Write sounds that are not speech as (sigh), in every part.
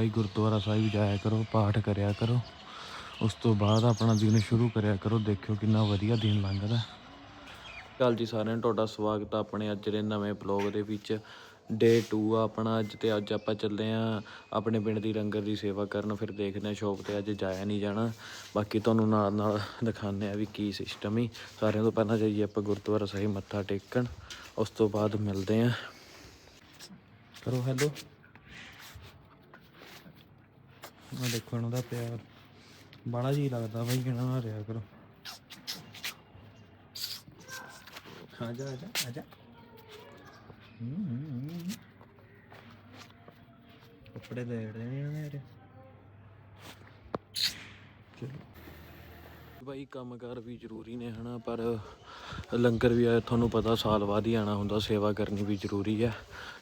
ਭਾਈ ਗੁਰਦੁਆਰਾ ਸਾਹਿਬ ਜਾਇਆ ਕਰੋ, ਪਾਠ ਕਰਿਆ ਕਰੋ। ਉਸ ਤੋਂ ਬਾਅਦ ਆਪਣਾ ਦਿਨ ਸ਼ੁਰੂ ਕਰਿਆ ਕਰੋ, ਦੇਖਿਓ ਕਿੰਨਾ ਵਧੀਆ ਦਿਨ ਲੰਘਦਾ। ਕੱਲ ਜੀ ਸਾਰਿਆਂ ਨੂੰ, ਤੁਹਾਡਾ ਸਵਾਗਤ ਆ ਆਪਣੇ ਅੱਜ ਦੇ ਨਵੇਂ ਬਲੌਗ ਦੇ ਵਿੱਚ। ਡੇ 2 ਆ ਆਪਣਾ ਅੱਜ ਤੇ ਅੱਜ ਆਪਾਂ ਚੱਲੇ ਆ ਆਪਣੇ ਪਿੰਡ ਦੀ ਰੰਗਰ ਦੀ ਸੇਵਾ ਕਰਨ, ਫਿਰ ਦੇਖਦੇ ਆ ਸ਼ੌਪ ਤੇ ਅੱਜ ਜਾਇਆ ਨਹੀਂ ਜਾਣਾ। ਬਾਕੀ ਤੁਹਾਨੂੰ ਨਾਲ ਨਾਲ ਦਿਖਾਉਂਦੇ ਆ ਵੀ ਕੀ ਸਿਸਟਮ ਹੀ ਸਾਰਿਆਂ ਤੋਂ ਪਹਿਲਾਂ ਜਾਈਏ ਆਪਾਂ ਗੁਰਦੁਆਰਾ ਸਾਹਿਬ ਮੱਥਾ ਟੇਕਣ, ਉਸ ਤੋਂ ਬਾਅਦ ਮਿਲਦੇ ਆ। ਕਰੋ ਹੈਲੋ ਮੈਂ ਦੇਖੋ ਇਹਨਾਂ ਦਾ ਪਿਆਰ ਬੜਾ ਜੀ ਲੱਗਦਾ ਬਾਈ ਕਿਹਨਾਂ ਨਾਲ ਰਿਹਾ ਕਰੋ। ਆ ਜਾ ਆ ਜਾ ਆ ਜਾ। ਕੱਪੜੇ ਲੈ ਰਹੇ ਨੇ ਮੇਰੇ ਚਲੋ। ਬਾਈ ਕੰਮਕਾਰ ਵੀ ਜ਼ਰੂਰੀ ਨੇ ਹਨਾ, ਪਰ ਲੰਗਰ ਵੀ ਆ, ਤੁਹਾਨੂੰ ਪਤਾ ਸਾਲ ਬਾਅਦ ਹੀ ਆਣਾ ਹੁੰਦਾ, ਸੇਵਾ ਕਰਨੀ ਵੀ ਜ਼ਰੂਰੀ ਹੈ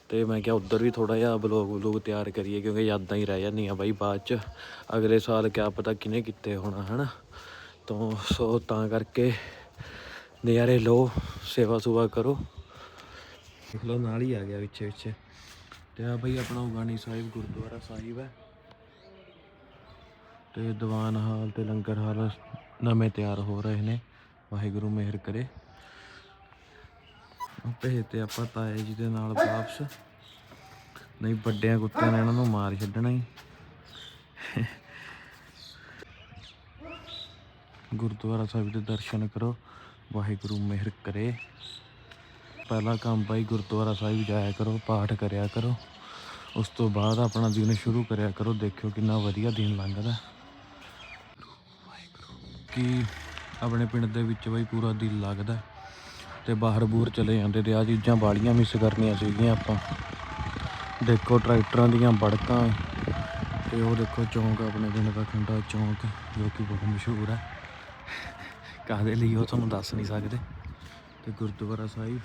ਤੇ ਮੈਂ ਕਿਹਾ ਉੱਧਰ ਵੀ ਥੋੜਾ ਜਿਹਾ ਬਲੌਗ ਬਲੌਗ ਤਿਆਰ ਕਰੀਏ, ਕਿਉਂਕਿ ਯਾਦਾਂ ਹੀ ਰਹਿ ਜਾਂਦੀਆਂ ਬਾਈ ਬਾਅਦ ਚ। ਅਗਲੇ ਸਾਲ ਕਿਆ ਪਤਾ ਕਿਨੇ ਕੀਤੇ ਹੋਣਾ, ਹਨਾ? ਤੋਂ, ਸੋ ਤਾਂ ਕਰਕੇ ਨਜ਼ਾਰੇ ਲਓ, ਸੇਵਾ ਸੁਵਾ ਕਰੋ। ਦੇਖ ਲਓ, ਨਾਲ ਹੀ ਆ ਗਿਆ ਵਿੱਚ ਵਿੱਚ। ਤੇ ਆ ਬਈ ਆਪਣਾ ਉਗਾਣੀ ਸਾਹਿਬ, ਗੁਰਦੁਆਰਾ ਸਾਹਿਬ ਹੈ। ਤੇ ਦੀਵਾਨ ਹਾਲ ਤੇ ਲੰਗਰ ਹਾਲ ਨਵੇਂ ਤਿਆਰ ਹੋ ਰਹੇ ਨੇ। ਵਾਹਿਗੁਰੂ ਮਿਹਰ ਕਰੇ। ਭੇਜ ਤੇ ਆਪਾਂ ਤਾਏ ਜੀ ਦੇ ਨਾਲ ਵਾਪਸ। ਨਹੀਂ, ਵੱਡਿਆਂ ਕੁੱਤਿਆਂ ਨੇ ਇਹਨਾਂ ਨੂੰ ਮਾਰ ਛੱਡਣਾ ਹੀ। ਗੁਰਦੁਆਰਾ ਸਾਹਿਬ ਦੇ ਦਰਸ਼ਨ ਕਰੋ, ਵਾਹਿਗੁਰੂ ਮਿਹਰ ਕਰੇ। ਪਹਿਲਾ ਕੰਮ ਭਾਈ ਗੁਰਦੁਆਰਾ ਸਾਹਿਬ ਜਾਇਆ ਕਰੋ, ਪਾਠ ਕਰਿਆ ਕਰੋ। ਉਸ ਤੋਂ ਬਾਅਦ ਆਪਣਾ ਦਿਨ ਸ਼ੁਰੂ ਕਰਿਆ ਕਰੋ, ਦੇਖਿਓ ਕਿੰਨਾ ਵਧੀਆ ਦਿਨ ਲੰਘਦਾ। ਕੀ ਆਪਣੇ ਪਿੰਡ ਦੇ ਵਿੱਚ ਬਈ ਪੂਰਾ ਦਿਲ ਲੱਗਦਾ ਤੇ ਬਾਹਰ ਬੂਰ ਚਲੇ ਜਾਂਦੇ ਤੇ ਆ ਚੀਜ਼ਾਂ ਬਾੜੀਆਂ ਮਿਸ ਕਰਨੀਆਂ ਸੀਗੀਆਂ ਆਪਾਂ। ਦੇਖੋ ਟਰੈਕਟਰਾਂ ਦੀਆਂ ਬੜਕਾਂ ਤੇ ਉਹ ਦੇਖੋ ਚੌਂਕ ਆਪਣੇ ਪਿੰਡ ਦਾ ਖੰਡਾ ਚੌਂਕ, ਜੋ ਕਿ ਬਹੁਤ ਮਸ਼ਹੂਰ ਹੈ। ਕਾਹਦੇ ਲਈ ਉਹ ਤੁਹਾਨੂੰ ਦੱਸ ਨਹੀਂ ਸਕਦੇ। ਤੇ ਗੁਰਦੁਆਰਾ ਸਾਹਿਬ।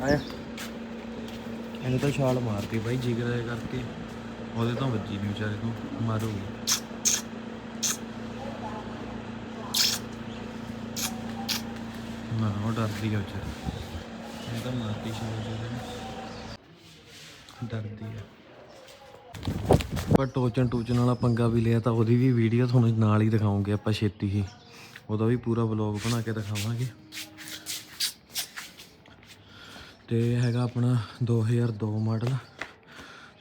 ਆਇਆ। ਇਹਨੇ ਤਾਂ ਛਾਲ ਮਾਰਤੀ ਬਾਈ, ਜਿਗਰ ਕਰਕੇ। ਉਹਦੇ ਤੋਂ ਵੱਜੀ ਨਹੀਂ ਵਿਚਾਰੇ ਤੋਂ ਮਾਰੂਗੀ ਨਾ, ਉਹ ਡਰਦੀ ਆ ਵਿਚਾਰੀ। ਇਹ ਤਾਂ ਮਾਰਤੀ ਛਾਲ ਜਿਹਦੇ ਡਰਦੀ ਆ। ਪਰ ਟੋਚਨ ਟੂਚਨ ਵਾਲਾ ਪੰਗਾ ਵੀ ਲਿਆ ਤਾਂ ਉਹਦੀ ਵੀ ਵੀਡੀਓ ਤੁਹਾਨੂੰ ਨਾਲ ਹੀ ਦਿਖਾਉਂਗੇ ਆਪਾਂ ਛੇਤੀ ਹੀ। ਉਹਦਾ ਵੀ ਪੂਰਾ ਵਲੌਗ ਬਣਾ ਕੇ ਦਿਖਾਵਾਂਗੇ। ਤੇ ਹੈਗਾ ਆਪਣਾ 2002 ਮਾਡਲ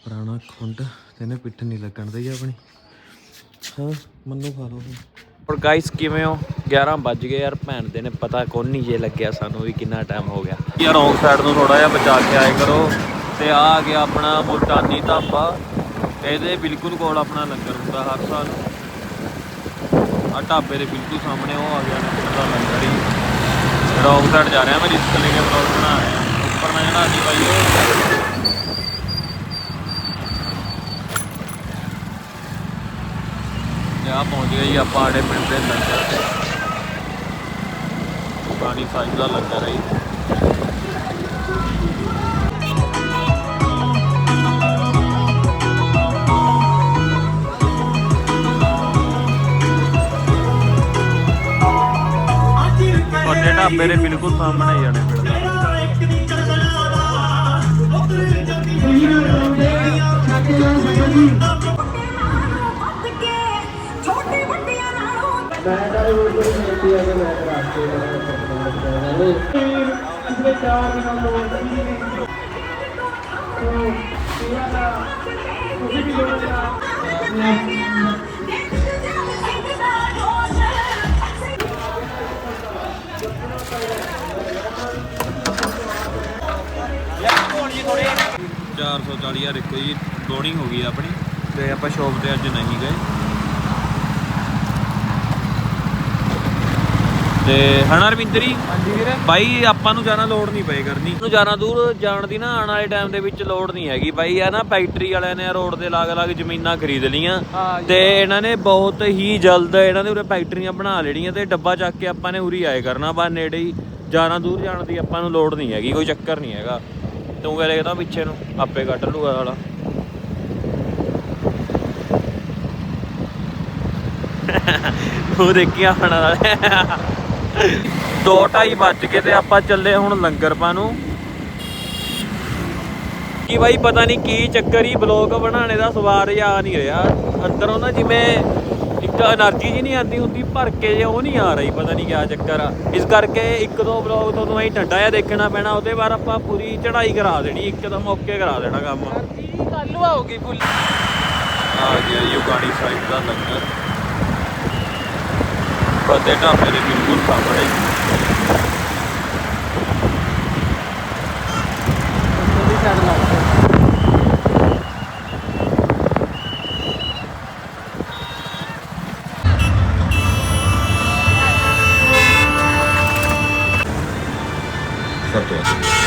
ਪੁਰਾਣਾ ਖੁੰਡ ਤੇ ਇਹਨੇ ਪਿੱਠ ਨਹੀਂ ਲੱਗਣ ਦਈ ਆਪਣੀ। ਹਾਂ, ਮੰਨੂ ਖਾ ਲਓ ਔਰ ਗਾਇਸ ਕਿਵੇਂ ਹੋ? 11 ਵੱਜ ਗਏ ਯਾਰ, ਭੈਣ ਦੇ ਨੇ ਪਤਾ ਕੋਣ ਨਹੀਂ ਜੇ ਲੱਗਿਆ ਸਾਨੂੰ ਵੀ ਕਿੰਨਾ ਟਾਈਮ ਹੋ ਗਿਆ। ਯਾਰ ਰੌਂਗ ਸਾਈਡ ਨੂੰ ਥੋੜਾ ਜਿਹਾ ਬਚਾ ਕੇ ਆਏ ਕਰੋ। ਤੇ ਆ ਗਿਆ ਆਪਣਾ ਮੁਲਤਾਨੀ ਢਾਬਾ। ਇਹਦੇ ਬਿਲਕੁਲ ਕੋਲ ਆਪਣਾ ਲੰਗਰ ਹੁੰਦਾ ਹਰ ਸਾਲ। ਆ ਢਾਬੇ ਦੇ ਬਿਲਕੁਲ ਸਾਹਮਣੇ ਉਹ ਆ ਗਿਆ ਲੰਗਰ ਦਾ ਲੰਗਰ ਹੀ। ਰੌਂਗ ਸਾਈਡ ਜਾ ਰਿਹਾ, ਮੈਂ ਰਿਸਕ ਲੈ ਕੇ ਬਲੌਗ ਬਣਾ ਰਿਹਾ। ਉੱਪਰ ਨਾ ਜਿਹੜਾ ਜੀ। ਬਾਈ ਉਹ ਤੇ ਆ ਪਹੁੰਚ ਗਏ ਜੀ ਆਪਾਂ ਆੜੇ ਪਿੰਡ ਦੇ ਲੰਗਰ ਤੇ ਪਾਣੀ ਸਾਈਡ ਦਾ ਲੰਗਰ ਹੈ ਢਾਬੇ ਦੇ ਬਿਲਕੁਲ ਸਾਹਮਣੇ ਹੀ ਜਾਣੇ ਪਿੰਡ ਦਾ। ਨਾਲੋਂ ਚਾਰ ਸੌ ਚਾਲੀ ਹਜ਼ਾਰ ਇੱਕੋ ਜੀ ਲੋਡਿੰਗ ਹੋ ਗਈ ਆਪਣੀ, ਤੇ ਆਪਾਂ ਸ਼ੌਪ ਤੇ ਅੱਜ ਨਹੀਂ ਗਏ। ਤੇ ਹਣਾ ਰਵਿੰਦਰੀ? ਹਾਂਜੀ ਵੀਰੇ। ਬਾਈ ਆਪਾਂ ਨੂੰ ਜਾਣਾ ਲੋਡ ਨਹੀਂ ਪਏ ਕਰਨੀ। ਨੂੰ ਜ਼ਿਆਦਾ ਦੂਰ ਜਾਣ ਦੀ ਨਾ ਆਉਣ ਵਾਲੇ ਟਾਈਮ ਦੇ ਵਿੱਚ ਲੋੜ ਨਹੀਂ ਹੈਗੀ। ਬਾਈ ਇਹ ਨਾ ਫੈਕਟਰੀ ਵਾਲਿਆਂ ਨੇ ਰੋਡ ਦੇ ਲਾਗ-ਲਾਗ ਜ਼ਮੀਨਾਂ ਖਰੀਦ ਲੀਆਂ ਤੇ ਇਹਨਾਂ ਨੇ ਬਹੁਤ ਹੀ ਜਲਦ ਇਹਨਾਂ ਦੇ ਉਰੇ ਫੈਕਟਰੀਆਂ ਬਣਾ ਲੈਣੀਆਂ ਤੇ ਡੱਬਾ ਚੱਕ ਕੇ ਆਪਾਂ ਨੇ ਉਰੀ ਆਏ ਕਰਨਾ ਬਾ ਨੇੜੇ ਹੀ। ਜ਼ਿਆਦਾ ਦੂਰ ਜਾਣ ਦੀ ਆਪਾਂ ਨੂੰ ਲੋੜ ਨਹੀਂ ਹੈਗੀ ਕੋਈ ਚੱਕਰ ਨਹੀਂ ਹੈਗਾ। ਤੂੰ ਕਹ ਦੇਖਦਾ ਪਿੱਛੇ ਨੂੰ ਆਪੇ ਕੱਢ ਲੂਗਾ ਵਾਲਾ (laughs) ਉਹ ਦੇਖੀ ਆਪਣਾ। ਨਾਲੇ 2:30 ਵੱਜ ਗਏ ਤੇ ਆਪਾਂ ਚੱਲੇ ਹੁਣ ਲੰਗਰ ਪਾਣੂ ਕੀ ਬਾਈ ਪਤਾ ਨਹੀਂ ਕੀ ਚੱਕਰ ਹੀ ਬਲੌਗ ਬਣਾਉਣੇ ਦਾ ਸਵਾਰ ਆ ਨਹੀਂ ਰਿਹਾ। ਅੰਦਰੋਂ ਨਾ ਜਿਵੇਂ ਇੱਕ એનર્ਜੀ ਜੀ ਨਹੀਂ ਆਉਂਦੀ ਹੁੰਦੀ ਭਰ ਕੇ ਜੇ ਉਹ ਨਹੀਂ ਆ ਰਹੀ ਪਤਾ ਨਹੀਂ ਕਿਆ ਚੱਕਰ ਆ। ਇਸ ਕਰਕੇ ਇੱਕ ਦੋ ਬਲੌਗ ਤੁਹਾਨੂੰ ਐਂ ਠੰਡਾ ਜਿਹਾ ਦੇਖਣਾ ਪੈਣਾ ਉਹਦੇ ਬਾਅਦ ਆਪਾਂ ਪੂਰੀ ਚੜਾਈ ਕਰਾ ਦੇਣੀ ਇੱਕਦਮ ਓਕੇ ਕਰਾ ਦੇਣਾ ਕੰਮ। ਕੱਲ ਨੂੰ ਆਉਗੀ ਫੁੱਲ ਆ ਗਿਆ ਯੁਗਾਣੀ ਸਾਈਡ ਦਾ ਲੰਗਰ। ਫਤਿਹ ਢਾਬੇ ਦੇ ਬਿਲਕੁਲ ਸਾਹਮਣੇ। ਸਾਈਡ ਲੱਗ ਫਤਿਹ